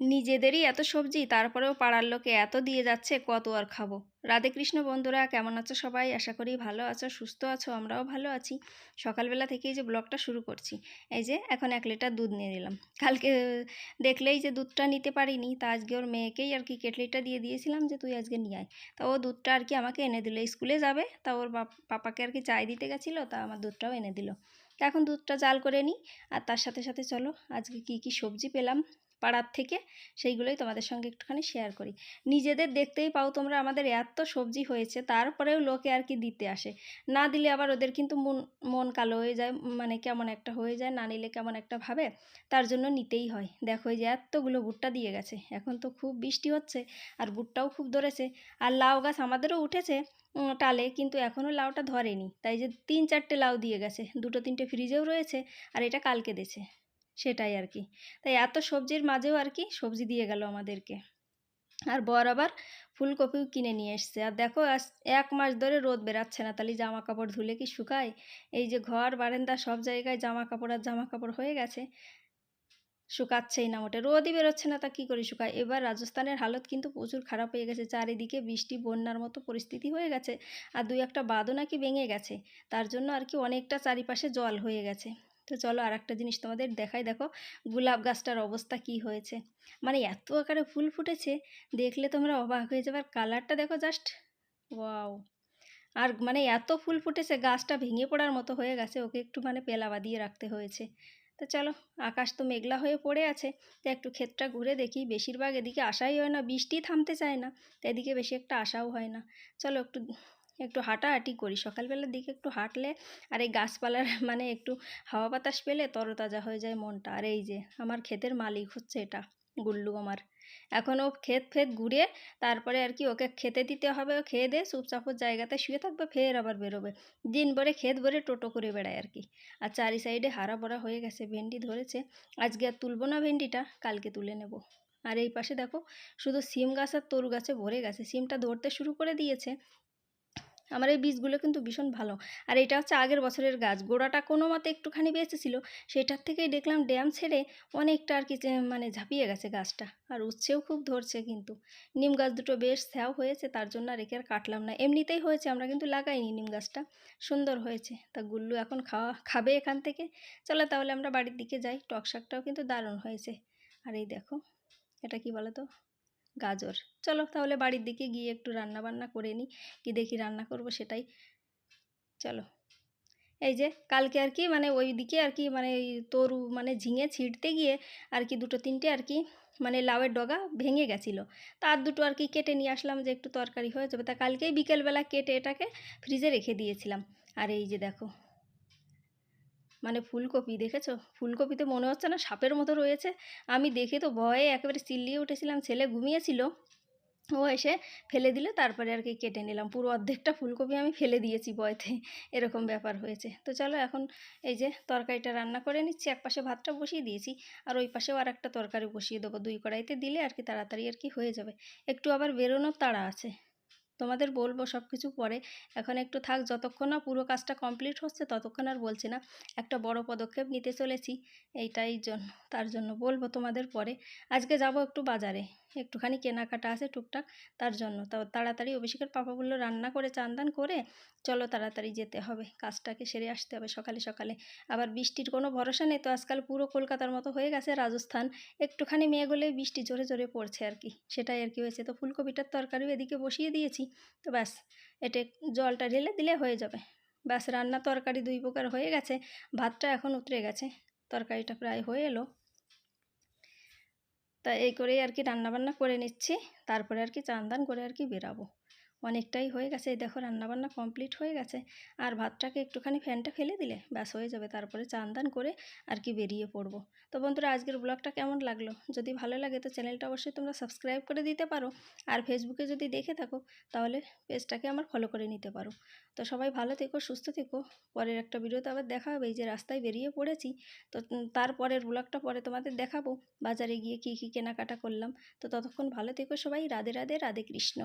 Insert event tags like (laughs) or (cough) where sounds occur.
নিজেদেরই এত সবজি, তারপরেও পাড়ার লোকে এত দিয়ে যাচ্ছে, কত আর খাব। রাধে কৃষ্ণ বন্ধুরা, কেমন আছো সবাই? আশা করি ভালো আছো, সুস্থ আছো, আমরাও ভালো আছি। সকালবেলা থেকেই যে ব্লগটা শুরু করছি, এই যে এখন এক লিটার দুধ নিয়ে নিলাম। কালকে দেখলেই যে দুধটা নিতে পারিনি, তা আজকে ওর মেয়েকেই আর কি কেটলিটা দিয়ে দিয়েছিলাম যে তুই আজকে নিয়ে আয়। তা ও দুধটা আর কি আমাকে এনে দিল। স্কুলে যাবে, তা ওর পাপাকে আর কি চায় দিতে গেছিল, তা আমার দুধটাও এনে দিল। এখন দুধটা জাল করে নিই আর তার সাথে সাথে চলো, আজকে কি কি সবজি পেলাম পাড়ার থেকে সেইগুলোই তোমাদের সঙ্গে একটুখানি শেয়ার করি। নিজেদের দেখতেই পাও তোমরা আমাদের এত সবজি হয়েছে, তারপরেও লোকে আর কি দিতে আসে। না দিলে আবার ওদের কিন্তু মন মন কালো হয়ে যায় মানে কেমন একটা হয়ে যায়, না নিলে কেমন একটা ভাবে, তার জন্য নিতেই হয়। দেখো এই যে এতগুলো ভুট্টা দিয়ে গেছে, এখন তো খুব বৃষ্টি হচ্ছে আর ভুট্টাও খুব ধরেছে। আর লাউ গাছ আমাদেরও উঠেছে টালে, কিন্তু এখনও লাউটা ধরেনি। তাই যে তিন চারটে লাউ দিয়ে গেছে, দুটো তিনটে ফ্রিজেও রয়েছে আর এটা কালকে দেছে সেটাই আর কি তাই এত সবজির মাঝেও আর কি সবজি দিয়ে গেল আমাদেরকে। আর বর আবার ফুলকপিও কিনে নিয়ে এসছে। আর দেখো এক মাস ধরে রোদ বেরাচ্ছে না। তাহলে জামা কাপড় ধুলে কি শুকায়? এই যে ঘর, বারান্দা, সব জায়গায় জামা কাপড় আর জামা কাপড় হয়ে গেছে। শুকাচ্ছেই না মোটে। রোদই বেরোচ্ছে না, তা কী করে শুকায়? এবার রাজস্থানের হালত কিন্তু প্রচুর খারাপ হয়ে গেছে। চারিদিকে বৃষ্টি, বন্যার মতো পরিস্থিতি হয়ে গেছে। আর দুই একটা বাঁধও নাকি ভেঙে গেছে। তার জন্য আর কি অনেকটা চারিপাশে জল হয়ে গেছে। তো চলো আর একটা জিনিস তোমাদের দেখাই। দেখো গোলাপ গাছটার অবস্থা কি হয়েছে? মানে এত আকারে ফুল ফুটেছে, দেখলে তোমরা অবাক হয়ে যাবে। আর কালারটা দেখো জাস্ট ওয়াও আর মানে এত ফুল ফুটেছে, গাছটা ভেঙে পড়ার মতো হয়ে গেছে, ওকে একটু মানে পেলা বাঁধিয়ে রাখতে হয়েছে। তো চলো, আকাশ তো মেঘলা হয়ে পড়ে আছে, তো একটু ক্ষেতটা ঘুরে দেখি। বেশিরভাগ এদিকে আসাই হয় না, বৃষ্টি থামতে চায় না, তো এদিকে বেশি একটা আসাও হয় না। চলো একটু একটু হাঁটাহাঁটি করি। সকালবেলার দিকে একটু হাঁটলে আর এই গাছপালার (laughs) মানে একটু হাওয়া বাতাস পেলে তরতাজা হয়ে যায় মনটা। আর এই যে আমার ক্ষেতের মালিক হচ্ছে এটা, গুল্লু আমার। এখন ও ক্ষেত ফেত ঘুরে তারপরে আর কি ওকে খেতে দিতে হবে। ও খেয়ে দে চুপচাপর জায়গাতে শুয়ে থাকবে, ফের আবার বেরোবে। দিন ভরে ক্ষেত ভরে টোটো করে বেড়ায় আর কি। আর চারি সাইডে হারা ভরা হয়ে গেছে, ভেন্ডি ধরেছে। আজকে আর তুলবো না ভেন্ডিটা, কালকে তুলে নেব। আর এই পাশে দেখো, শুধু সিম গাছ আর তরু গাছে ভরে গেছে। সিমটা ধরতে শুরু করে দিয়েছে। আমার এই বীজগুলো কিন্তু ভীষণ ভালো। আর এটা হচ্ছে আগের বছরের গাছ। গোড়াটা কোনো মতে একটুখানি বেঁচেছিল, সেটার থেকেই দেখলাম ড্যাম ছেড়ে অনেকটা আর কি মানে ঝাঁপিয়ে গেছে গাছটা। আর উচ্ছেও খুব ধরছে কিন্তু। নিম গাছ দুটো বেশ স্যাও হয়েছে, তার জন্য রেখে আর কাটলাম না। এমনিতেই হয়েছে, আমরা কিন্তু লাগাইনি নিম গাছটা। সুন্দর হয়েছে। তা গুল্লু এখন খাওয়া, খাবে এখান থেকে। চলো তাহলে আমরা বাড়ির দিকে যাই। টক শাকটাও কিন্তু দারুণ হয়েছে। আর এই দেখো, এটা কি বলো তো গাজর। চলো তাহলে বাড়ির দিকে গিয়ে একটু রান্না বান্না করে নিই, কি দেখি রান্না করব সেটাই। চলো। এই যে কালকে আর কি মানে ওই দিকে আর কি মানে তরু মানে ঝিঙে ছিঁড়তে গিয়ে আর কি দুটো তিনটে আর কি মানে লাউয়ের ডগা ভেঙে গেছিল। তার দুটো আর কি কেটে নিয়ে আসলাম যে একটু তরকারি হয়ে যাবে। তা কালকেই বিকেলবেলা কেটে এটাকে ফ্রিজে রেখে দিয়েছিলাম। আর এই যে দেখো মানে ফুলকপি, দেখেছ? ফুলকপিতে মনে হচ্ছে না সাপের মতো রয়েছে। আমি দেখে তো ভয়ে একেবারে চিল্লিয়ে উঠেছিলাম, ছেলে ঘুমিয়েছিল। ও এসে ফেলে দিলে, তারপরে আর কি কেটে নিলাম। পুরো অর্ধেকটা ফুলকপি আমি ফেলে দিয়েছি বয়তে এরকম ব্যাপার হয়েছে। তো চলো এখন এই যে তরকারিটা রান্না করে নিচ্ছি এক পাশে ভাতটা বসিয়ে দিয়েছি, আর ওই পাশেও আর একটা তরকারি বসিয়ে দেবো। দুই কড়াইতে দিলে আর কি তাড়াতাড়ি আর কি হয়ে যাবে। একটু আবার বেরোনোর তাড়া আছে। তোমাদের বলব সব কিছু পরে। এখন একটু থাক, যতক্ষণ না পুরো কাজটা কমপ্লিট হচ্ছে, ততক্ষণ আর বলছি না। একটা বড় পদক্ষেপ নিতে চলেছি, এইটাই জন্য, তার জন্য বলব তোমাদের পরে। আজকে যাব একটু বাজারে। একটুখানি কেনাকাটা আছে টুকটাক তার জন্য। তা তাড়াতাড়ি অভিষেকের পাপা বলল, রান্না করে চান্দান করে, চলো তাড়াতাড়ি যেতে হবে। কাজটাকে সেরে আসতে হবে সকালে সকালে। আবার বৃষ্টির কোনো ভরসা নেই, তো আজকাল পুরো কলকাতার মতো হয়ে গেছে রাজস্থান। একটুখানি মেয়ে গলে বৃষ্টি জোরে জোরে পড়ছে আর কি। সেটাই আর কি হয়েছে। তো ফুলকপিটার তরকারিও এদিকে বসিয়ে দিয়েছি। তো ব্যাস এটা জলটা ঢেলে দিলে হয়ে যাবে। ব্যাস, রান্না তরকারি দুই প্রকার হয়ে গেছে। ভাতটা এখন উতরে গেছে। তরকারিটা প্রায় হয়ে এলো। তা এই করেই আর কি রান্নাবান্না করে নিচ্ছি। তারপরে আর কি চান দান করে আর কি বেরাবো। অনেকটাই হয়ে গেছে। এই দেখো রান্নাবান্না কমপ্লিট হয়ে গেছে। আর ভাতটাকে একটুখানি ফ্যানটা ফেলে দিলে ব্যাস হয়ে যাবে। তারপরে চান করে আর কি বেরিয়ে পড়ব। তো বন্ধুরা, আজকের ব্লগটা কেমন লাগল? যদি ভালো লাগে তো চ্যানেলটা অবশ্যই তোমরা সাবস্ক্রাইব করে দিতে পারো। আর ফেসবুকে যদি দেখে থাকো, তাহলে পেজটাকে আমার ফলো করে নিতে পারো। তো সবাই ভালো থেকো, সুস্থ থেকো। পরের একটা ভিডিওতে আবার দেখা হবে। এই যে রাস্তায় বেরিয়ে পড়েছি। তো তারপরের ব্লগটা পরে তোমাদের দেখাবো। বাজারে গিয়ে কী কী কেনাকাটা করলাম। তো ততক্ষণ ভালো থেকো সবাই। রাধে রাধে রাধে কৃষ্ণ।